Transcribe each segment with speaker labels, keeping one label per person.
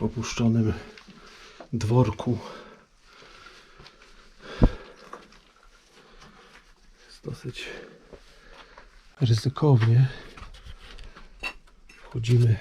Speaker 1: W opuszczonym dworku. Jest dosyć ryzykownie. Wchodzimy.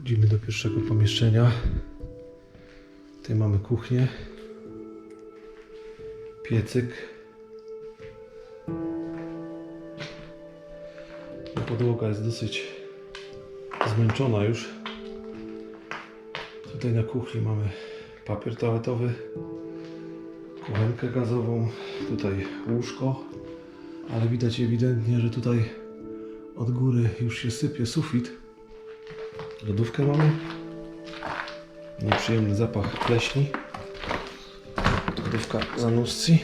Speaker 1: Wchodzimy do pierwszego pomieszczenia. Tutaj mamy kuchnię, piecyk. Podłoga jest dosyć zmęczona już. Tutaj na kuchni mamy papier toaletowy, kuchenkę gazową, tutaj łóżko, ale widać ewidentnie, że tutaj od góry już się sypie sufit. Lodówkę mamy. Nieprzyjemny zapach pleśni. Lodówka zanusci.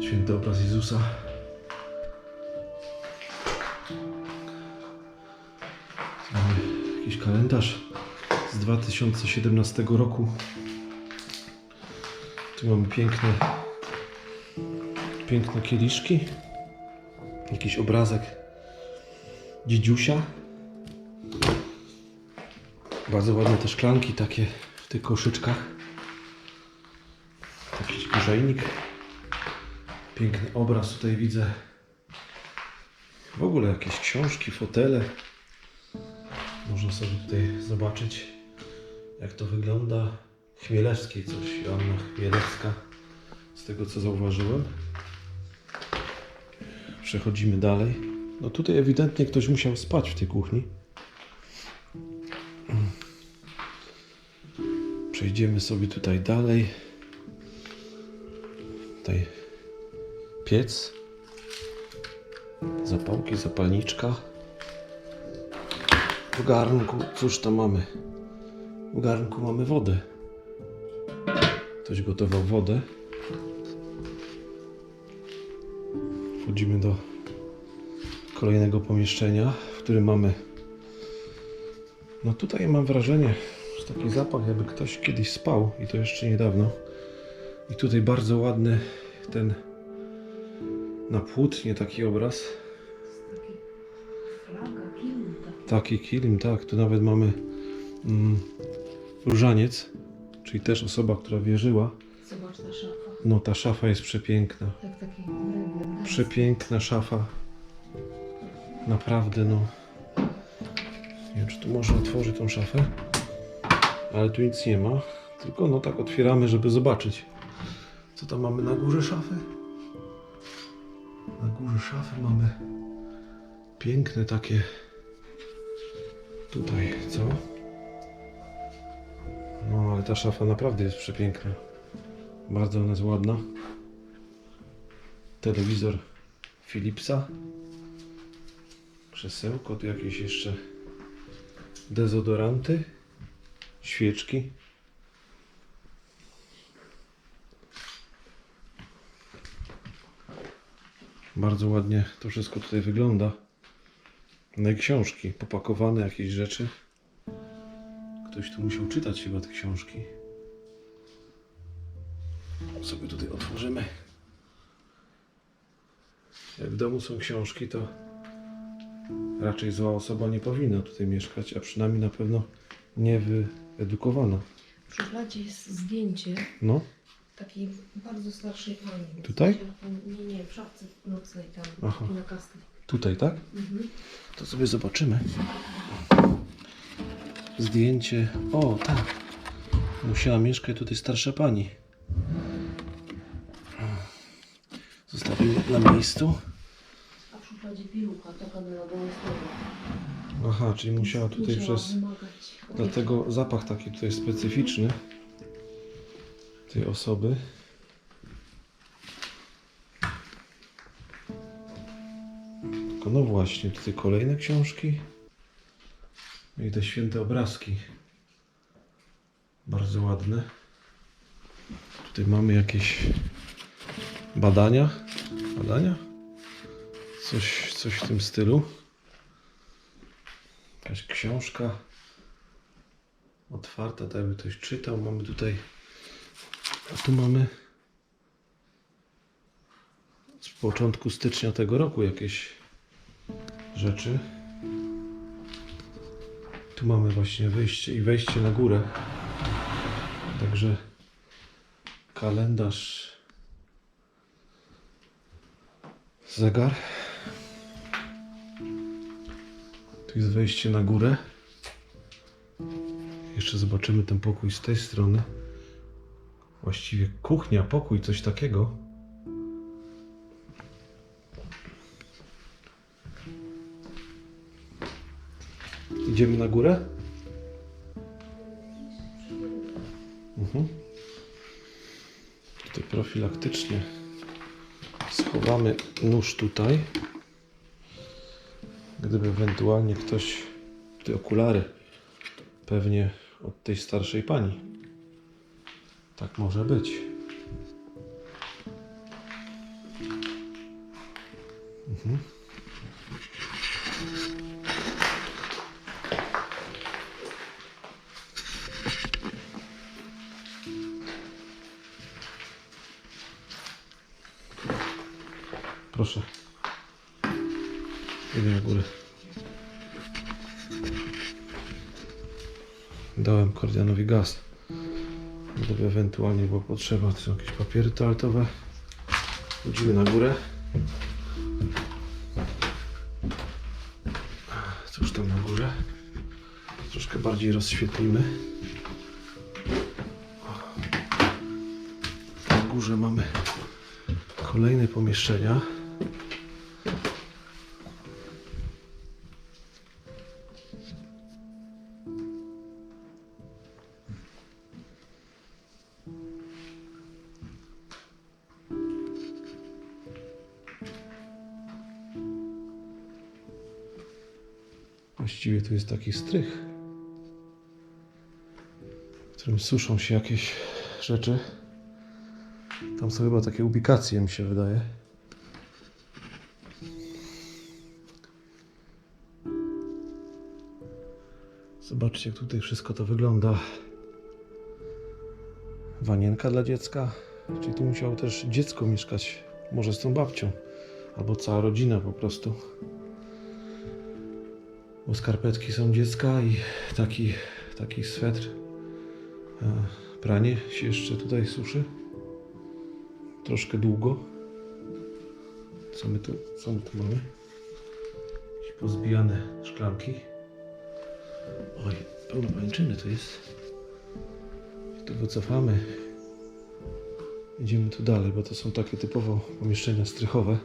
Speaker 1: Święty obraz Jezusa. 2017 roku. Tu mamy piękne, piękne kieliszki. Jakiś obrazek dziedziusia. Bardzo ładne te szklanki takie w tych koszyczkach. Jakiś grzejnik. Piękny obraz tutaj widzę. W ogóle jakieś książki, fotele. Można sobie tutaj zobaczyć, jak to wygląda. Chmielewskiej coś, Joanna Chmielewska, z tego co zauważyłem. Przechodzimy dalej. No tutaj ewidentnie ktoś musiał spać w tej kuchni. Przejdziemy sobie tutaj dalej. Tutaj piec, zapałki, zapalniczka. W garnku, cóż tam mamy? W garnku mamy wodę. Ktoś gotował wodę. Wchodzimy do kolejnego pomieszczenia, w którym mamy. No tutaj mam wrażenie, że taki zapach, jakby ktoś kiedyś spał i to jeszcze niedawno. I tutaj bardzo ładny ten na płótnie taki obraz.
Speaker 2: Tak.
Speaker 1: Taki kilim, tak. Tu nawet mamy mm, różaniec, czyli też osoba, która wierzyła.
Speaker 2: Zobacz ta szafa.
Speaker 1: No ta szafa jest przepiękna.
Speaker 2: Jak taki rybier.
Speaker 1: Przepiękna szafa. Naprawdę, no. Nie wiem, czy tu można otworzyć tą szafę. Ale tu nic nie ma. Tylko no tak otwieramy, żeby zobaczyć. Co tam mamy na górze szafy? Na górze szafy mamy piękne takie. Tutaj, co? No, ale ta szafa naprawdę jest przepiękna. Bardzo ona jest ładna telewizor Philipsa, krzesełko, tu jakieś jeszcze dezodoranty, świeczki. Bardzo ładnie to wszystko tutaj wygląda. No i książki, popakowane jakieś rzeczy. Ktoś tu musiał czytać chyba te książki. Sobie tutaj otworzymy. Jak w domu są książki, to raczej zła osoba nie powinna tutaj mieszkać, a przynajmniej na pewno nie wyedukowana.
Speaker 2: W szufladzie jest zdjęcie
Speaker 1: No,
Speaker 2: takiej bardzo starszej pani.
Speaker 1: Tutaj?
Speaker 2: Nie, nie, w szafce nocnej tam,
Speaker 1: Aha.
Speaker 2: na
Speaker 1: tutaj, tak?
Speaker 2: Mhm.
Speaker 1: To sobie zobaczymy zdjęcie. O, tak. Musiała mieszkać tutaj starsza pani. Zostawił na miejscu.
Speaker 2: A w szufladzie piłka, taka na
Speaker 1: Aha, czyli musiała tutaj przez... Dlatego zapach taki tutaj specyficzny tej osoby. Tylko no właśnie, tutaj kolejne książki. No i te święte obrazki. Bardzo ładne. Tutaj mamy jakieś badania. Badania? Coś, coś w tym stylu. Jakaś książka otwarta, tak jakby ktoś czytał. Mamy tutaj, a tu mamy z początku stycznia tego roku jakieś rzeczy. Tu mamy właśnie wyjście i wejście na górę. Także kalendarz, zegar. Tu jest wejście na górę. Jeszcze zobaczymy ten pokój z tej strony. Właściwie kuchnia, pokój, coś takiego. Idziemy na górę? Mhm. Tutaj profilaktycznie schowamy nóż tutaj. Gdyby ewentualnie ktoś, te okulary, pewnie od tej starszej pani. Tak może być. Proszę. Idę na górę. Dałem Kordianowi gaz. Gdyby ewentualnie było potrzeba, to są jakieś papiery toaletowe. Chodzimy na górę. Cóż tam na górze? Troszkę bardziej rozświetlimy. Na górze mamy kolejne pomieszczenia. Taki strych, w którym suszą się jakieś rzeczy. Tam są chyba takie ubikacje, mi się wydaje. Zobaczcie, jak tutaj wszystko to wygląda. Wanienka dla dziecka. Czyli tu musiało też dziecko mieszkać. Może z tą babcią. Albo cała rodzina po prostu. Bo skarpetki są dziecka i taki, taki swetr. Pranie się jeszcze tutaj suszy. Troszkę długo. Co my tu, co my tu mamy? Jakieś pozbijane szklanki. Oj, pełno pajęczyny to jest. Tu wycofamy. Idziemy tu dalej, bo to są takie typowo pomieszczenia strychowe.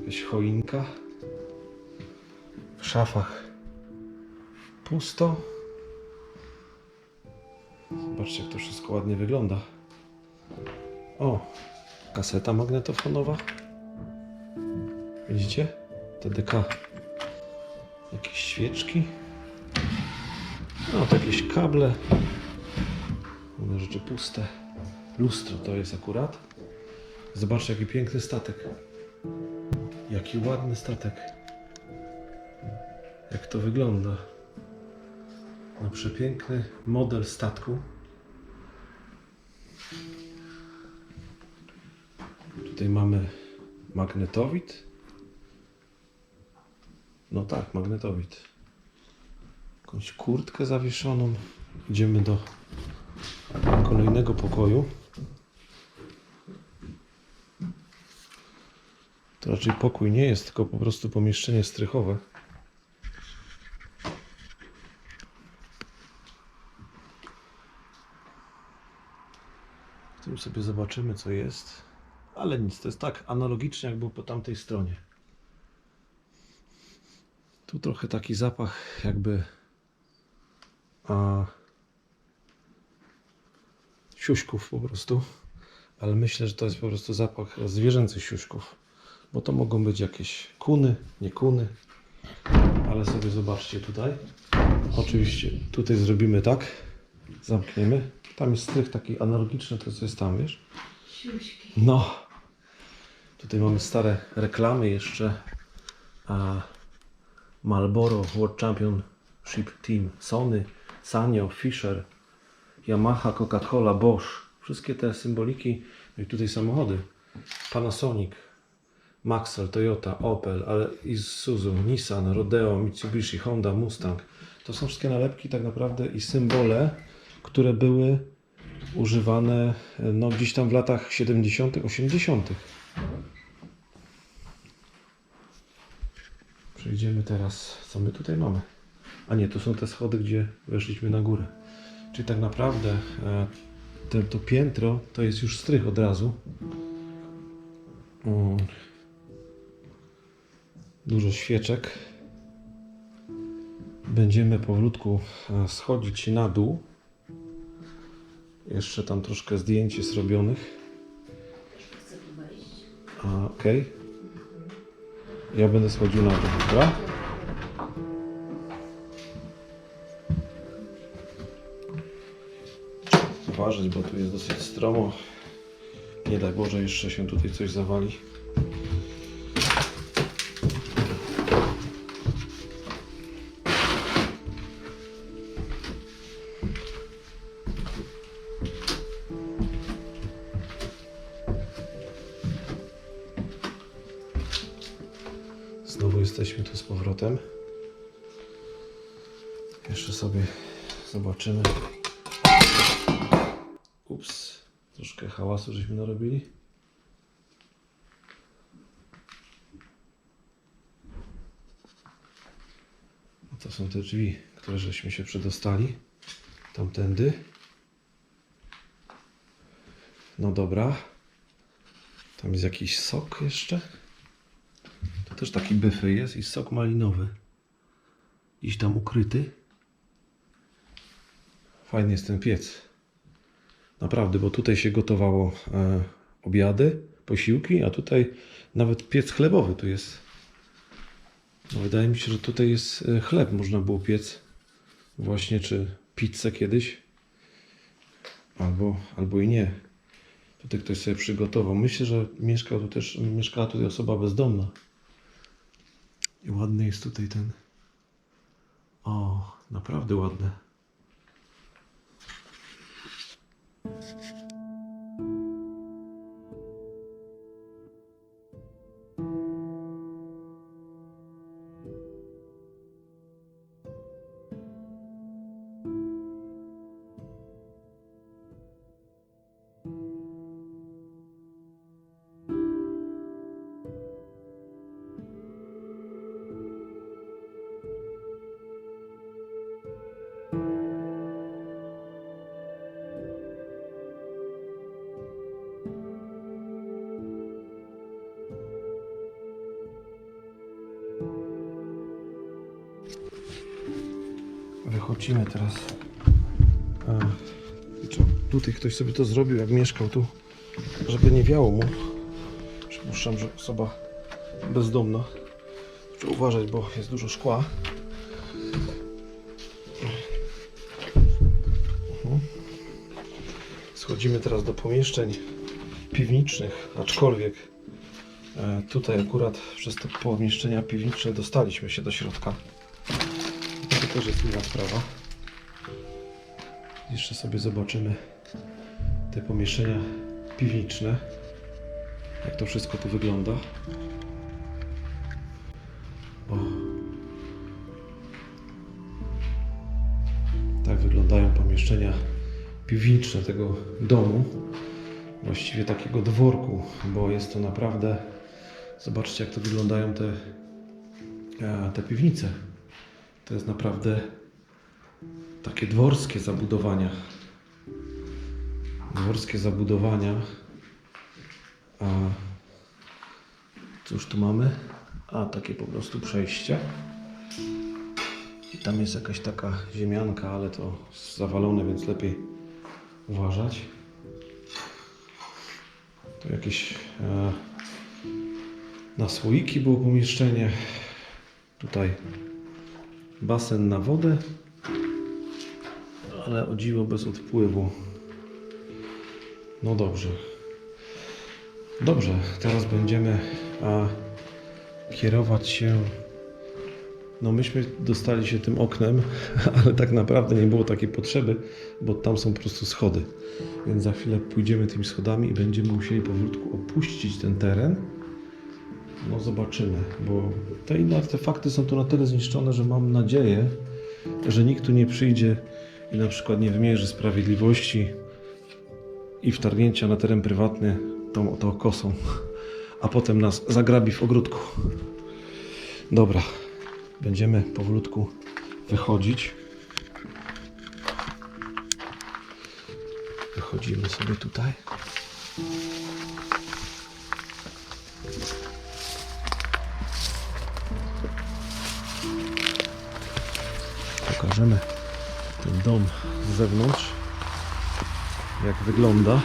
Speaker 1: Jakaś choinka. Szafach pusto. Zobaczcie, jak to wszystko ładnie wygląda. O, kaseta magnetofonowa. Widzicie? TDK. Jakieś świeczki. No, to jakieś kable. Inne rzeczy puste. Lustro to jest akurat. Zobaczcie, jaki piękny statek. Jaki ładny statek. Jak to wygląda. No, przepiękny model statku. Tutaj mamy magnetowid. No tak, magnetowid. Jakąś kurtkę zawieszoną. Idziemy do kolejnego pokoju. To raczej pokój nie jest, tylko po prostu pomieszczenie strychowe. Tym sobie zobaczymy, co jest. Ale nic, to jest tak analogicznie, jak było po tamtej stronie. Tu trochę taki zapach jakby a, siuśków po prostu. Ale myślę, że to jest po prostu zapach zwierzęcych siuśków. Bo to mogą być jakieś kuny, nie kuny. Ale sobie zobaczcie tutaj. Oczywiście tutaj zrobimy tak. Zamkniemy. Tam jest strych taki analogiczny, to co jest tam, wiesz?
Speaker 2: Siuśki.
Speaker 1: No. Tutaj mamy stare reklamy jeszcze. A Marlboro World Championship Team, Sony, Sanyo, Fisher, Yamaha, Coca-Cola, Bosch. Wszystkie te symboliki. No i tutaj samochody. Panasonic, Maxell, Toyota, Opel, ale Isuzu, Nissan, Rodeo, Mitsubishi, Honda, Mustang. To są wszystkie nalepki tak naprawdę i symbole, które były używane no, gdzieś tam w latach 70., 80. Przejdziemy teraz, co my tutaj mamy. A nie, to są te schody, gdzie weszliśmy na górę. Czyli tak naprawdę e, te, to piętro to jest już strych od razu. Mm. Dużo świeczek. Będziemy powolutku e, schodzić na dół. Jeszcze tam troszkę zdjęć jest robionych. A, Okej. Ja będę schodził na dół, dobra? Uważać, bo tu jest dosyć stromo. Nie daj Boże, jeszcze się tutaj coś zawali. Zobaczymy. Ups, troszkę hałasu żeśmy narobili. A to są te drzwi, które żeśmy się przedostali. Tamtędy. No dobra. Tam jest jakiś sok jeszcze. To też taki byfy jest i sok malinowy. Gdzieś tam ukryty. Fajny jest ten piec. Naprawdę, bo tutaj się gotowało e, obiady, posiłki, a tutaj nawet piec chlebowy tu jest. No, wydaje mi się, że tutaj jest e, chleb, można było piec. Właśnie, czy pizzę kiedyś. Albo, albo i nie. Tutaj ktoś sobie przygotował. Myślę, że mieszkał tu też, mieszkała tutaj osoba bezdomna. I ładny jest tutaj ten. O, naprawdę ładne. Wychodzimy teraz. A, co, tutaj ktoś sobie to zrobił, jak mieszkał tu, żeby nie wiało mu. Przypuszczam, że osoba bezdomna. Trzeba uważać, bo jest dużo szkła. Mhm. Schodzimy teraz do pomieszczeń piwniczych, aczkolwiek e, tutaj akurat przez te pomieszczenia piwnicze dostaliśmy się do środka. To też jest inna sprawa. Jeszcze sobie zobaczymy te pomieszczenia piwniczne. Jak to wszystko tu wygląda. O. Tak wyglądają pomieszczenia piwniczne tego domu. Właściwie takiego dworku, bo jest to naprawdę. Zobaczcie, jak to wyglądają te, e, te piwnice. To jest naprawdę takie dworskie zabudowania. Dworskie zabudowania. A cóż tu mamy? A takie po prostu przejście. Tam jest jakaś taka ziemianka, ale to zawalone, więc lepiej uważać. Tu jakieś e, na słoiki było pomieszczenie. Tutaj basen na wodę, ale o dziwo bez odpływu. No dobrze. Dobrze, teraz będziemy a, kierować się. No myśmy dostali się tym oknem, ale tak naprawdę nie było takiej potrzeby, bo tam są po prostu schody. Więc za chwilę pójdziemy tymi schodami i będziemy musieli powolutku opuścić ten teren. No zobaczymy, bo te inne artefakty są tu na tyle zniszczone, że mam nadzieję, że nikt tu nie przyjdzie i na przykład nie wymierzy sprawiedliwości i wtargnięcia na teren prywatny tą, tą kosą, a potem nas zagrabi w ogródku. Dobra, będziemy powolutku wychodzić. Wychodzimy sobie tutaj. Pokażemy ten dom z zewnątrz, jak wygląda.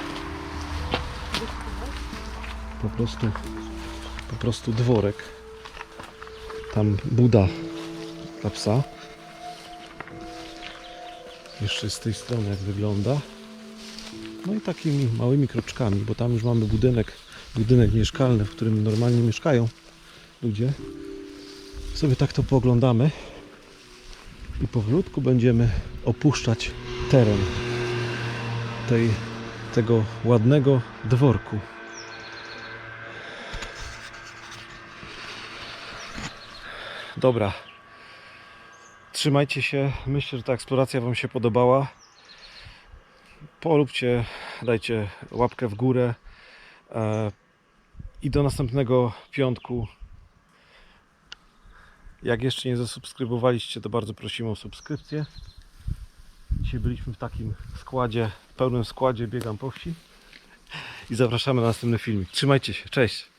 Speaker 1: Po prostu, po prostu dworek. Tam buda dla psa. Jeszcze z tej strony jak wygląda. No i takimi małymi kroczkami, bo tam już mamy budynek, budynek mieszkalny, w którym normalnie mieszkają ludzie. Sobie tak to pooglądamy i powolutku będziemy opuszczać teren tej, tego ładnego dworku. Dobra. Trzymajcie się. Myślę, że ta eksploracja Wam się podobała. Polubcie, dajcie łapkę w górę. E, I do następnego piątku. Jak jeszcze nie zasubskrybowaliście, to bardzo prosimy o subskrypcję. Dzisiaj byliśmy w takim składzie, pełnym składzie biegam po wsi. I zapraszamy na następny filmik. Trzymajcie się, cześć!